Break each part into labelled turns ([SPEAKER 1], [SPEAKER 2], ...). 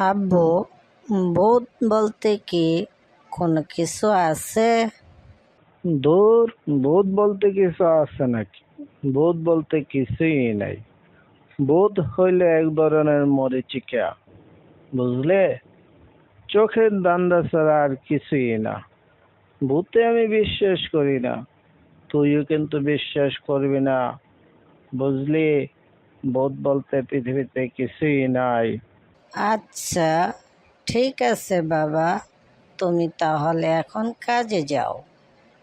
[SPEAKER 1] আব্বু ভূত বলতে কি কোনো কিছু আছে?
[SPEAKER 2] দূর ভূত বলতে কিছু আছে নাকি? ভূত বলতে কিছুই নাই। ভূত হইলে এক ধরনের মরিচিকা, বুঝলে? চোখের দান্দা ছাড়া আর কিছুই না। ভূতে আমি বিশ্বাস করি না, তুইও কিন্তু বিশ্বাস করবি না, বুঝলি? ভূত বলতে পৃথিবীতে কিছুই নাই।
[SPEAKER 1] আচ্ছা ঠিক আছে বাবা। তুমি তাহলে এখন কাজে যাও।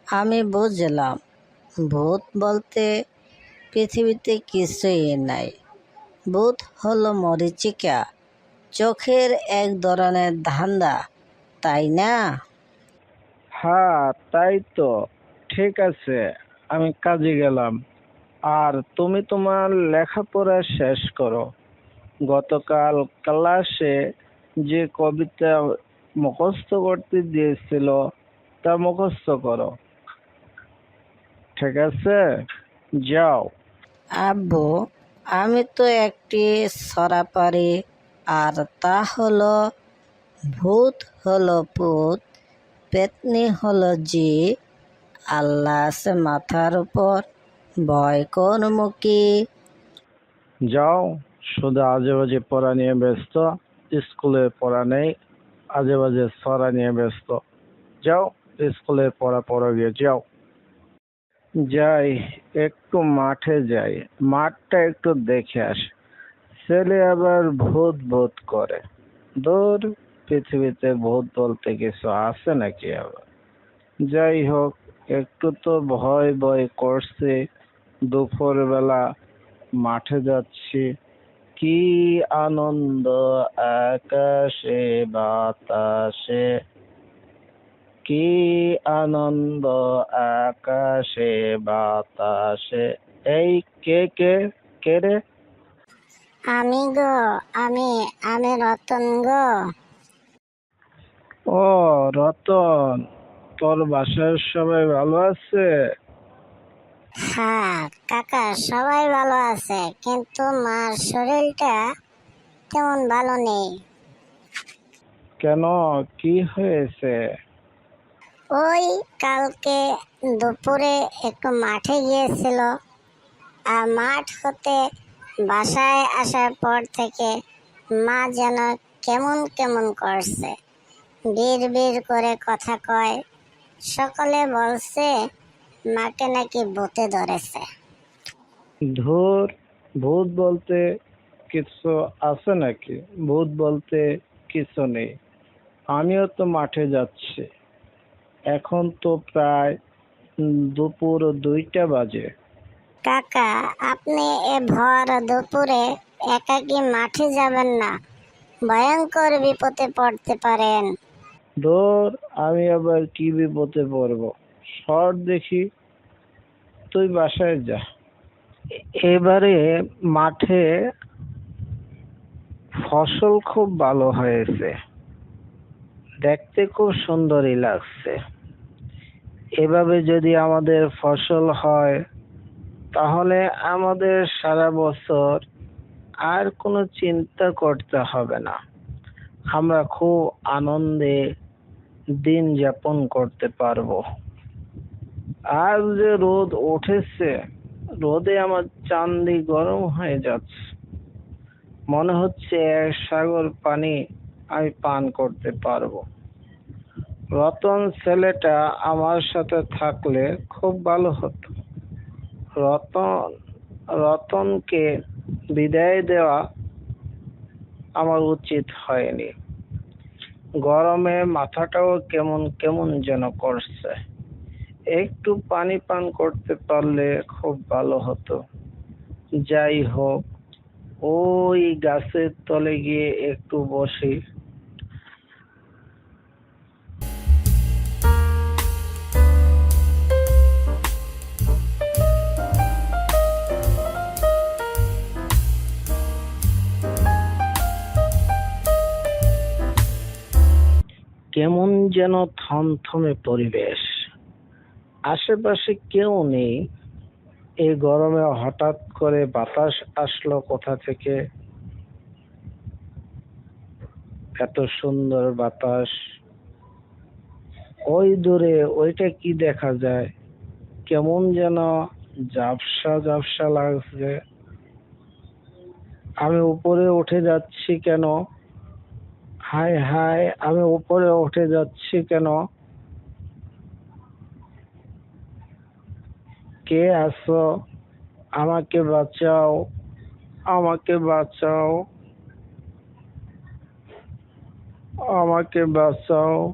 [SPEAKER 1] আমি বুঝলাম। ভূত বলতে পৃথিবীতে কিছুই নাই। ভূত হলো মরিচিকা, চোখের এক ধরনের ধান্দা, তাই না?
[SPEAKER 2] হ্যাঁ তাই তো। ঠিক আছে, আমি কাজে গেলাম। আর তুমি তোমার লেখাপড়া শেষ করো। গতকাল ক্লাসে যে কবিতা মুখস্থ করতে দিয়েছিল তা মুখস্থ করো। ঠিক আছে? যাও।
[SPEAKER 1] আব্বু আমি তো একটি সরা পারি আর তা হলো ভূত হলো পুত পেতনি হলো জি আল্লাহ আছে মাথার উপর ভয় কোন মুখী।
[SPEAKER 2] যাও। শুধু আজে বাজে পড়া নিয়ে ব্যস্ত স্কুলের পড়া নেই আজে বাজে সরা নিয়ে ব্যস্ত। যাও স্কুলের পড়া পড়া গিয়ে যাও। যাই, একটু মাঠে যাই। মাঠটা একটু দেখে আসি। ছেলে আবার ভূত ভূত করে। দূর পৃথিবীতে ভূত বলতে কিছু আছে নাকি আবার? যাই হোক, একটু তো ভয় ভয় করছে। দুপুর বেলা মাঠে যাচ্ছি। কি আনন্দ আকাশে বাতাসে? কি আনন্দ আকাশে বাতাসে? এই কে কে কে রে?
[SPEAKER 3] আমি গো আমি আমি রতন গো।
[SPEAKER 2] ও রতন তোর বাসার সবাই ভালো আছে?
[SPEAKER 3] হ্যাঁ কাকা সবাই ভালো আছে কিন্তু মার শরীরটা তেমন ভালো নেই।
[SPEAKER 2] কেন? কি হয়েছে?
[SPEAKER 3] ওই কালকে দুপুরে একটু মাঠে গিয়েছিল। আর মাঠ হতে বাসায় আসার পর থেকে মা যেন কেমন কেমন করছে। বীর বীর করে কথা কয়। সকলে বলছে মাকে নাকি ভূতে ধরেছে।
[SPEAKER 2] ধর ভূত বলতে কিছু আছে নাকি? ভূত বলতে কিছু নেই। আমিও তো মাঠে যাচ্ছি। এখন তো প্রায় দুপুর দুইটা বাজে।
[SPEAKER 3] কাকা আপনি এ ভর দুপুরে একাকি মাঠে যাবেন না? ভয়ঙ্কর বিপদে পড়তে পারেন।
[SPEAKER 2] ধর আমি আবার কি বিপদে পড়ব? সর দেখি, তুই বাসায় যা। এবারে মাঠে ফসল খুব ভালো হয়েছে। দেখতে খুব সুন্দরই লাগছে। এভাবে যদি আমাদের ফসল হয়, তাহলে আমাদের সারা বছর আর কোনো চিন্তা করতে হবে না। আমরা খুব আনন্দে দিন যাপন করতে পারব। আজ যে রোদ উঠেছে, রোদে আমার চান্দি গরম হয়ে যাচ্ছে। মনে হচ্ছে এক সাগর পানি আমি পান করতে পারব। রতন ছেলেটা আমার সাথে থাকলে খুব ভালো হতো। রতন, রতনকে বিদায় দেওয়া আমার উচিত হয়নি। গরমে মাথাটাও কেমন কেমন যেন করছে। একটু পানি পান করতে পারলে খুব ভালো হতো। যাই হোক, ওই গাছের তলে গিয়ে একটু বসি। কেমন যেন থমথমে পরিবেশ। আশেপাশে কেউ নেই। এই গরমে হঠাৎ করে বাতাস আসলো কোথা থেকে? এত সুন্দর বাতাস। ওই দূরে ওইটা কি দেখা যায়? কেমন যেন ঝাপসা ঝাপসা লাগছে। আমি উপরে উঠে যাচ্ছি কেন? হায় হায়, আমি উপরে উঠে যাচ্ছি কেন? কে আছো? আমাকে বাঁচাও আমাকে বাঁচাও। আমাকে বাঁচাও।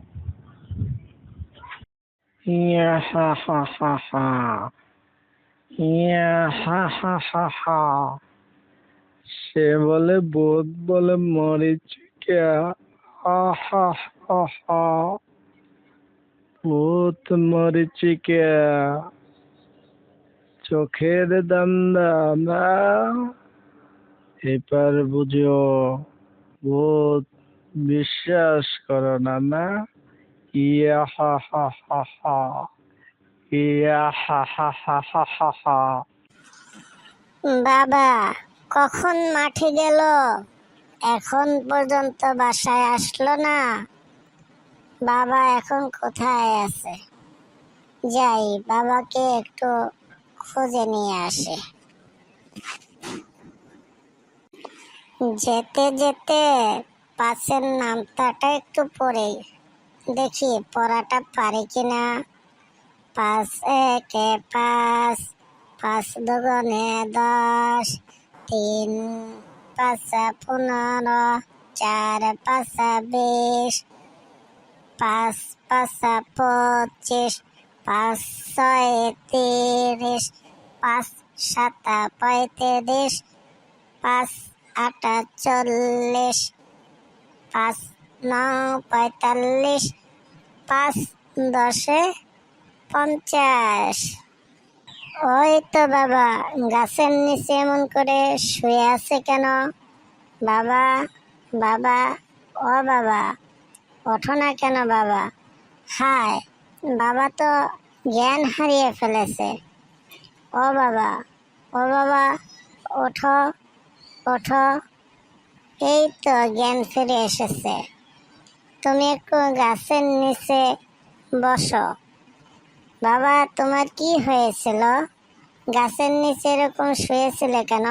[SPEAKER 2] ইয়া হা হা হা হা। ইয়া হা হা হা হা। সে বলে বোধ বলে মরিচিকা আহা হা হা ভূত মরিচিকা চোখের দান্দা না। এবার বুঝো, ভূত বিশ্বাস করো না না। ইয়া হা হা হা হা। ইয়া হা হা হা হা হা হা।
[SPEAKER 3] বাবা, কখন মাঠে গেল? এখন পর্যন্ত বাসায় আসলো না? বাবা এখন কোথায় আছে? যাই, বাবাকে একটু খুঁজে নিয়ে আসে। যেতে যেতে পাশের নামতাটা একটু পড়ে। দেখি, পড়াটা পারে কিনা পাঁচ একে পাঁচ পাঁচ দুগুণে দশ, তিন পাঁচা পনেরো, চার পাঁচা বিশ, পাঁচ পাঁচা পঁচিশ পাঁচ ছয় তিরিশ, পাঁচ সাতা পঁয়ত্রিশ, পাঁচ আটা চল্লিশ, পাঁচ নয় পঁয়তাল্লিশ, পাঁচ দশে পঞ্চাশ। ওই তো বাবা, গাছের নিচে এমন করে শুয়ে আছে কেন? বাবা বাবা, ও বাবা, ওঠো না কেন বাবা? হায়, বাবা তো জ্ঞান হারিয়ে ফেলেছে। ও বাবা ও বাবা, ওঠো ওঠো। এই তো জ্ঞান ফিরে এসেছে। তুমি একটু গাছের নিচে বসো। বাবা, তোমার কি হয়েছিল? গাছের নিচে এরকম শুয়েছিলে কেন?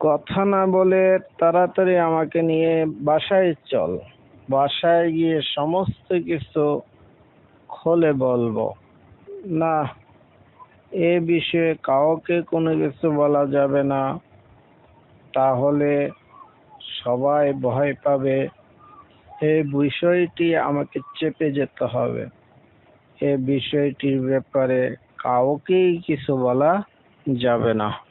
[SPEAKER 2] কথা না বলে তাড়াতাড়ি আমাকে নিয়ে বাসায় চল। বাসায় গিয়ে সমস্ত কিছু খুলে বলব। না, এ বিষয়ে কাউকে কোনো কিছু বলা যাবে না। তাহলে সবাই ভয় পাবে। এই বিষয়টি আমাকে চেপে যেতে হবে। এ বিষয়টির ব্যাপারে কাউকেই কিছু বলা যাবে না।